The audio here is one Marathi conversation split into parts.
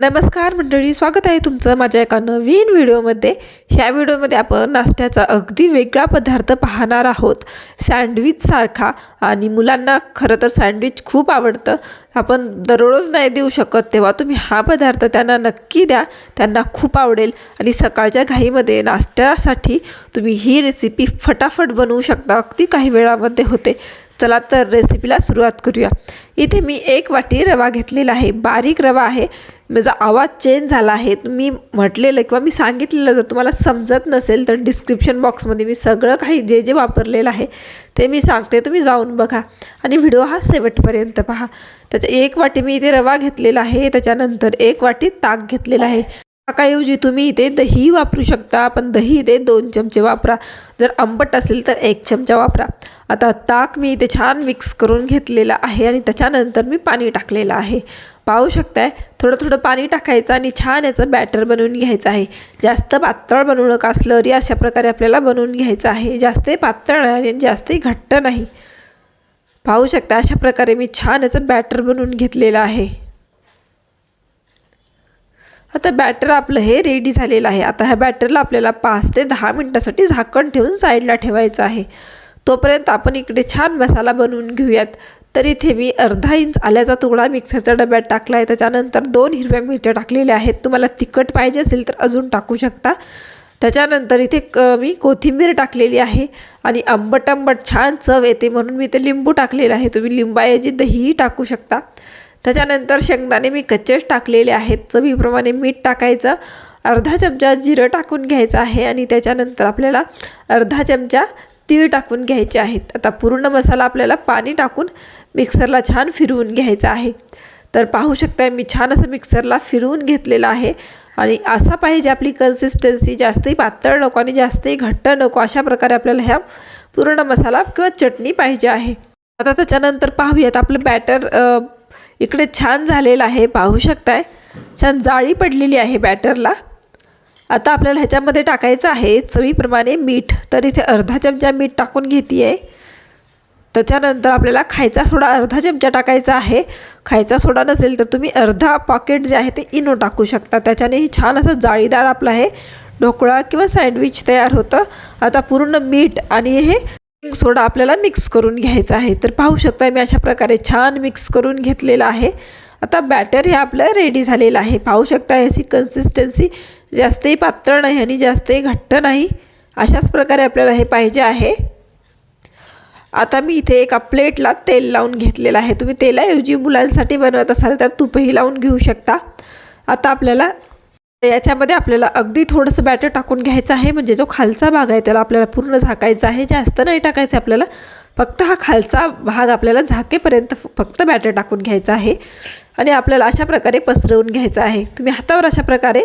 नमस्कार मंडळी स्वागत आहे तुमचं माझ्या एका नवीन व्हिडिओमध्ये. ह्या व्हिडिओमध्ये आपण नाश्त्याचा अगदी वेगळा पदार्थ पाहणार आहोत. सँडविचसारखा आणि मुलांना खरं तर सँडविच खूप आवडतं. आपण दररोज नाही देऊ शकत तेव्हा तुम्ही हा पदार्थ त्यांना नक्की द्या. त्यांना खूप आवडेल आणि सकाळच्या घाईमध्ये नाश्त्यासाठी तुम्ही ही रेसिपी फटाफट बनवू शकता. अगदी काही वेळामध्ये होते. चला तर रेसिपीला सुरुवात करूया. इथे मी एक वाटी रवा घेतलेला आहे. बारीक रवा आहे. माझा आवाज चेंज झाला आहे. मी म्हटलेलं किंवा मी सांगितलेलं जर तुम्हाला समजत नसेल तर डिस्क्रिप्शन बॉक्समध्ये मी सगळं काही जे जे वापरलेलं आहे ते मी सांगते. तुम्ही जाऊन बघा. आणि व्हिडिओ हा शेवटपर्यंत पहा. त्याच्या एक वाटी मी इथे रवा घेतलेला आहे. त्याच्यानंतर एक वाटी ताक घेतलेला आहे. ताकाऐवजी तुम्ही इथे दही वापरू शकता. पण दही इथे दोन चमचे वापरा. जर आंबट असेल तर एक चमचा वापरा. आता ताक मी इथे छान मिक्स करून घेतलेला आहे. आणि त्याच्यानंतर मी पाणी टाकलेलं आहे. पाहू शकताय. थोडं थोडं पाणी टाकायचं आणि छान याचं बॅटर बनवून घ्यायचं आहे. जास्त पातळ बनवू नका. स्लरी अशा प्रकारे आपल्याला बनवून घ्यायचं आहे. जास्त पातळ नाही आणि जास्तही घट्ट नाही. पाहू शकता अशा प्रकारे मी छान याचं बॅटर बनवून घेतलेलं आहे. आता बॅटर आपलं हे रेडी झालेलं आहे. आता ह्या बॅटरला आपल्याला पाच ते दहा मिनटासाठी झाकण ठेवून साईडला ठेवायचं आहे. तोपर्यंत आपण इकडे छान मसाला बनवून घेऊयात. तर इथे मी अर्धा इंच आल्याचा तुकडा मिक्सरच्या डब्यात टाकला आहे त्याच्यानंतर दोन हिरव्या मिरच्या टाकलेल्या आहेत. तुम्हाला तिखट पाहिजे असेल तर अजून टाकू शकता. त्याच्यानंतर इथे क मी कोथिंबीर टाकलेली आहे आणि आंबट आंबट छान चव येते म्हणून मी ते लिंबू टाकलेलं आहे. तुम्ही लिंबाऐवजी दहीही टाकू शकता. त्याच्यानंतर शेंगदाणे मी कच्चेच टाकलेले आहेत. चवीप्रमाणे मीठ टाकायचं. अर्धा चमचा जिरं टाकून घ्यायचं आहे आणि त्याच्यानंतर आपल्याला अर्धा चमचा तीळ टाकून घ्यायचे आहेत. आता पूर्ण मसाला आपल्याला पाणी टाकून मिक्सरला छान फिरवून घ्यायचा आहे. तर पाहू शकता मी छान असं मिक्सरला फिरवून घेतलेलं आहे. आणि असा पाहिजे आपली कन्सिस्टन्सी जास्तही पातळ नको आणि जास्तही घट्ट नको अशा प्रकारे आपल्याला ह्या पूर्ण मसाला किंवा चटणी पाहिजे आहे. आता त्याच्यानंतर पाहूयात आपलं बॅटर इकडे छान झालेलं आहे. पाहू शकताय? छान जाळी पडलेली आहे बॅटरला आता आपल्याला ह्याच्यामध्ये टाकायचं आहे चवीप्रमाणे मीठ. तर इथे अर्धा चमचा मीठ टाकून घेते आहे त्याच्यानंतर आपल्याला खायचा सोडा अर्धा चमचा टाकायचा आहे. खायचा सोडा नसेल तर तुम्ही अर्धा पॉकेट जे आहे ते इनो टाकू शकता. त्याच्याने छान असं जाळीदार आपलं हे ढोकळा किंवा सँडविच तयार होतं. आता पूर्ण मीठ आणि हे सोडा आपल्याला मिक्स करून घ्यायचा आहे. तर पाहू शकता मी अशा प्रकारे छान मिक्स करून घेतलेलं आहे. आता बॅटर हे आपलं रेडी झालेलं आहे. पाहू शकता याची कन्सिस्टन्सी जास्तही पातळ नाही आणि जास्तही घट्ट नाही अशाच प्रकारे आपल्याला हे पाहिजे आहे. आता मी इथे एका प्लेटला तेल लावून घेतलेलं आहे. तुम्ही तेलाऐवजी मुलांसाठी बनवत असाल तर तुपही लावून घेऊ शकता. आता आपल्याला याच्यामध्ये आपल्याला अगदी थोडंसं बॅटर टाकून घ्यायचं आहे. म्हणजे जो खालचा भाग आहे त्याला आपल्याला पूर्ण झाकायचा आहे. जास्त नाही टाकायचं आपल्याला. फक्त हा खालचा भाग आपल्याला झाकेपर्यंत फक्त बॅटर टाकून घ्यायचा आहे. आणि आपल्याला अशा प्रकारे पसरवून घ्यायचं आहे. तुम्ही हातावर अशा प्रकारे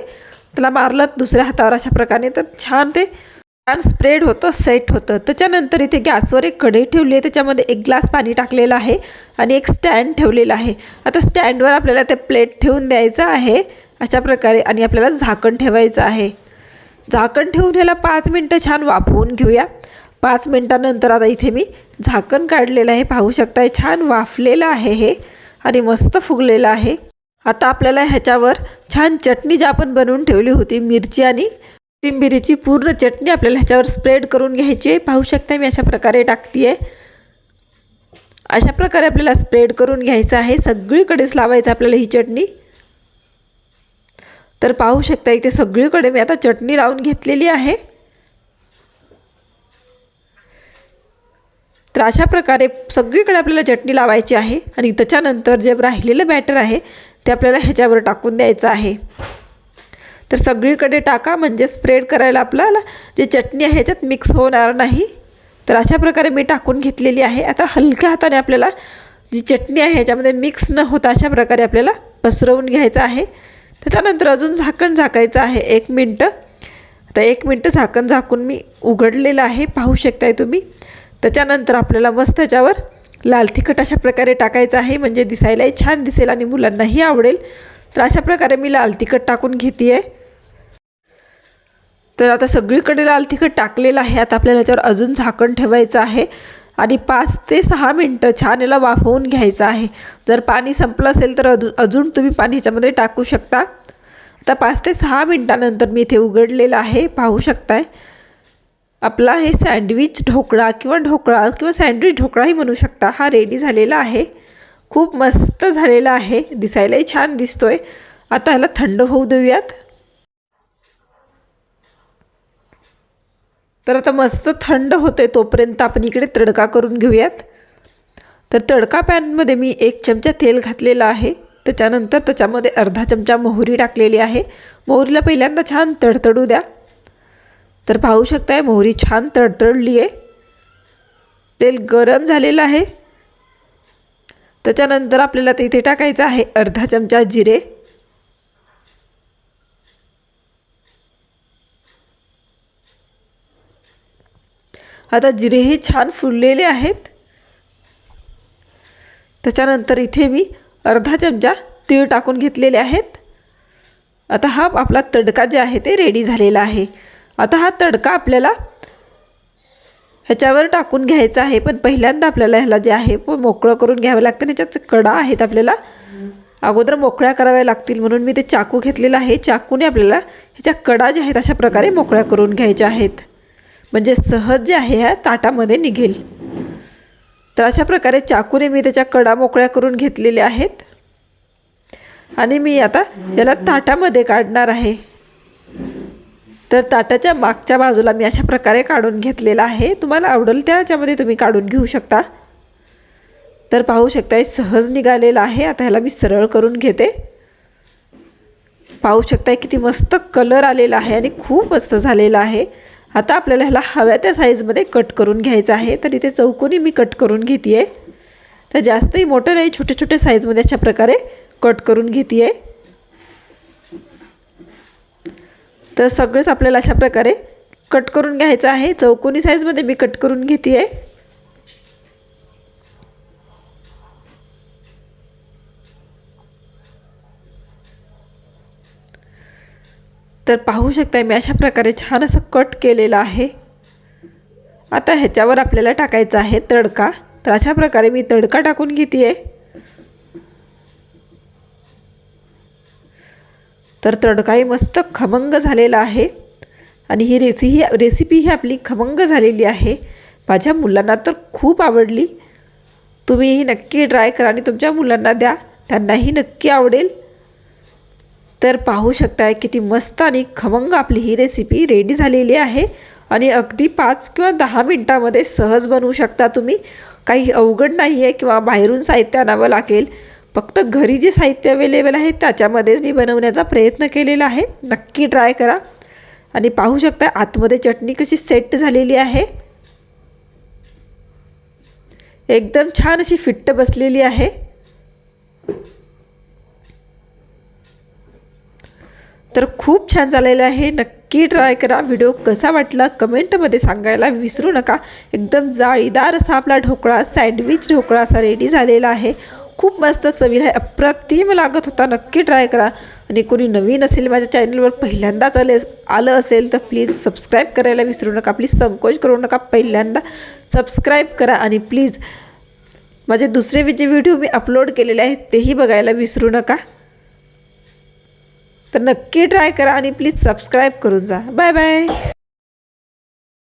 त्याला मारलं दुसऱ्या हातावर अशा प्रकारे. तर छान ते छान स्प्रेड होतं सेट होतं. त्याच्यानंतर इथे गॅसवर एक कढई ठेवली आहे. त्याच्यामध्ये एक ग्लास पाणी टाकलेलं आहे आणि एक स्टँड ठेवलेलं आहे. आता स्टँडवर आपल्याला ते प्लेट ठेवून द्यायचं आहे. अशा प्रकारे आणि आपल्याला झाकण ठेवायचं आहे. झाकण ठेवून ह्याला पाच मिनटं छान वाफवून घेऊया. पाच मिनटानंतर आता इथे मी झाकण काढलेलं आहे. पाहू शकता छान वाफलेलं आहे हे आणि मस्त फुगलेलं आहे. आता आपल्याला ह्याच्यावर छान चटणी जी आपण बनवून ठेवली होती मिरची आणि कोथिंबिरीची पूर्ण चटणी आपल्याला ह्याच्यावर स्प्रेड करून घ्यायची. आहे पाहू शकता मी अशा प्रकारे टाकते आहे अशा प्रकारे आपल्याला स्प्रेड करून घ्यायचं आहे. सगळीकडेच लावायचं आपल्याला ही चटणी. तर पाहू शकता इथे सगळीकडे मी आता चटणी लावून घेतलेली आहे. तर अशा प्रकारे सगळीकडे आपल्याला चटणी लावायची आहे आणि त्याच्यानंतर जे राहिलेलं बॅटर आहे ते आपल्याला ह्याच्यावर टाकून द्यायचं आहे. तर सगळीकडे टाका म्हणजे स्प्रेड करायला आपल्याला जे चटणी आहे ह्याच्यात मिक्स होणार नाही. तर अशा प्रकारे मी टाकून घेतलेली आहे. आता हलक्या हाताने आपल्याला जी चटणी आहे ह्याच्यामध्ये मिक्स न होता अशा प्रकारे आपल्याला पसरवून घ्यायचं आहे. त्याच्यानंतर अजून झाकण झाकायचं आहे एक मिनटं. आता एक मिनटं झाकण झाकून मी उघडलेलं आहे पाहू शकताय तुम्ही. त्याच्यानंतर आपल्याला मस्त त्याच्यावर लाल तिखट अशा प्रकारे टाकायचं आहे म्हणजे दिसायलाही छान दिसेल आणि मुलांनाही आवडेल. तर अशा प्रकारे मी लाल तिखट टाकून घेते आहे तर आता सगळीकडे लाल तिखट टाकलेलं आहे. आता आपल्याला ह्याच्यावर अजून झाकण ठेवायचं आहे आणि पाच ते सहा मिनटं छान याला वाफवून घ्यायचं आहे. जर पाणी संपलं असेल तर अजून अजून तुम्ही पाणी ह्याच्यामध्ये टाकू शकता. आता पाच ते सहा मिनटानंतर मी इथे उघडलेलं आहे. पाहू शकताय. आपला हे सँडविच ढोकळा किंवा ढोकळा किंवा सँडविच ढोकळाही म्हणू शकता हा रेडी झालेला आहे. खूप मस्त झालेला आहे. दिसायलाही छान दिसतो आहे आता ह्याला थंड होऊ देऊयात. तर आता मस्त थंड होते तोपर्यंत आपण इकडे तडका करून घेऊयात. तर तडका पॅनमध्ये मी एक चमचा तेल घातलेला आहे. त्याच्यानंतर त्याच्यामध्ये अर्धा चमचा मोहरी टाकलेली आहे. मोहरीला पहिल्यांदा छान तडतडू द्या. तर पाहू शकताय मोहरी छान तडतडली आहे. तेल गरम झालेलं आहे. त्याच्यानंतर आपल्याला ते इथे टाकायचं आहे अर्धा चमचा जिरे. आता जिरे हे छान फुललेले आहेत. त्याच्यानंतर इथे मी अर्धा चमचा तीळ टाकून घेतलेले आहेत. आता हा आपला तडका जे आहे ते रेडी झालेला आहे. आता हा तडका आपल्याला ह्याच्यावर टाकून घ्यायचा आहे पण पहिल्यांदा आपल्याला ह्याला जे आहे मोकळं करून घ्यावं लागतं. ह्याच्यात कडा आहेत आपल्याला. अगोदर मोकळ्या कराव्या लागतील म्हणून मी ते चाकू घेतलेलं आहे. चाकूने आपल्याला ह्याच्या कडा ज्या आहेत अशा प्रकारे मोकळ्या करून घ्यायच्या आहेत. म्हणजे सहज जे आहे ह्या ताटामध्ये निघेल. तर अशा प्रकारे चाकूने मी त्याच्या कडा मोकळ्या करून घेतलेल्या आहेत. आणि मी आता याला ताटामध्ये काढणार आहे. तर ताटाच्या मागच्या बाजूला मी अशा प्रकारे काढून घेतलेला आहे. तुम्हाला आवडेल त्याच्यामध्ये तुम्ही काढून घेऊ शकता. तर पाहू शकता सहज निघालेलं आहे. आता ह्याला मी सरळ करून घेते. पाहू शकताय किती मस्त कलर आलेला आहे आणि खूप मस्त झालेला आहे. आता आपल्याला ह्याला हव्या त्या साईजमध्ये कट करून घ्यायचं आहे. तर इथे चौकोनी मी कट करून घेते आहे तर जास्तही मोठं नाही छोटे छोटे साईजमध्ये अशा प्रकारे कट करून घेते आहे तर सगळंच आपल्याला अशा प्रकारे कट करून घ्यायचं आहे. चौकोनी साईजमध्ये मी कट करून घेते आहे तर पाहू शकता मी अशा प्रकारे छान असं कट केलेलं आहे. आता ह्याच्यावर आपल्याला टाकायचं आहे तडका. तर अशा प्रकारे मी तडका टाकून घेते आहे तर तडकाही मस्त खमंग झालेला आहे. आणि ही रेसि ही रेसिपी ही आपली खमंग झालेली आहे. माझ्या मुलांना तर खूप आवडली. तुम्ही ही नक्की ट्राय करा आणि तुमच्या मुलांना द्या. त्यांनाही नक्की आवडेल. तर पाहू शकताय किती मस्त आणि खमंग आपली ही रेसिपी रेडी झालेली आहे. आणि अगदी पाच किंवा दहा मिनटामध्ये सहज बनवू शकता तुम्ही. काही अवघड नाही आहे किंवा बाहेरून साहित्य आणावं लागेल. फक्त घरी जे साहित्य अवेलेबल आहे त्याच्यामध्येच मी बनवण्याचा प्रयत्न केलेला आहे. नक्की ट्राय करा. आणि पाहू शकता आतमध्ये चटणी कशी सेट झालेली आहे. एकदम छान अशी फिट्ट बसलेली आहे. तर खूप छान झालेलं आहे. नक्की ट्राय करा. व्हिडिओ कसा वाटला कमेंटमध्ये सांगायला विसरू नका. एकदम जाळीदार असा आपला ढोकळा सँडविच ढोकळा असा रेडी झालेला आहे. खूप मस्त चवीला आहे. अप्रतिम लागत होता. नक्की ट्राय करा. आणि कोणी नवीन असेल माझ्या चॅनलवर पहिल्यांदाच आले आलं असेल तर प्लीज सबस्क्राईब करायला विसरू नका. प्लीज संकोच करू नका. पहिल्यांदा सबस्क्राईब करा आणि प्लीज माझे दुसरे जे व्हिडिओ मी अपलोड केलेले आहेत तेही बघायला विसरू नका. तर नक्की ट्राय करा आणि प्लीज सबस्क्राईब करून जा. Bye bye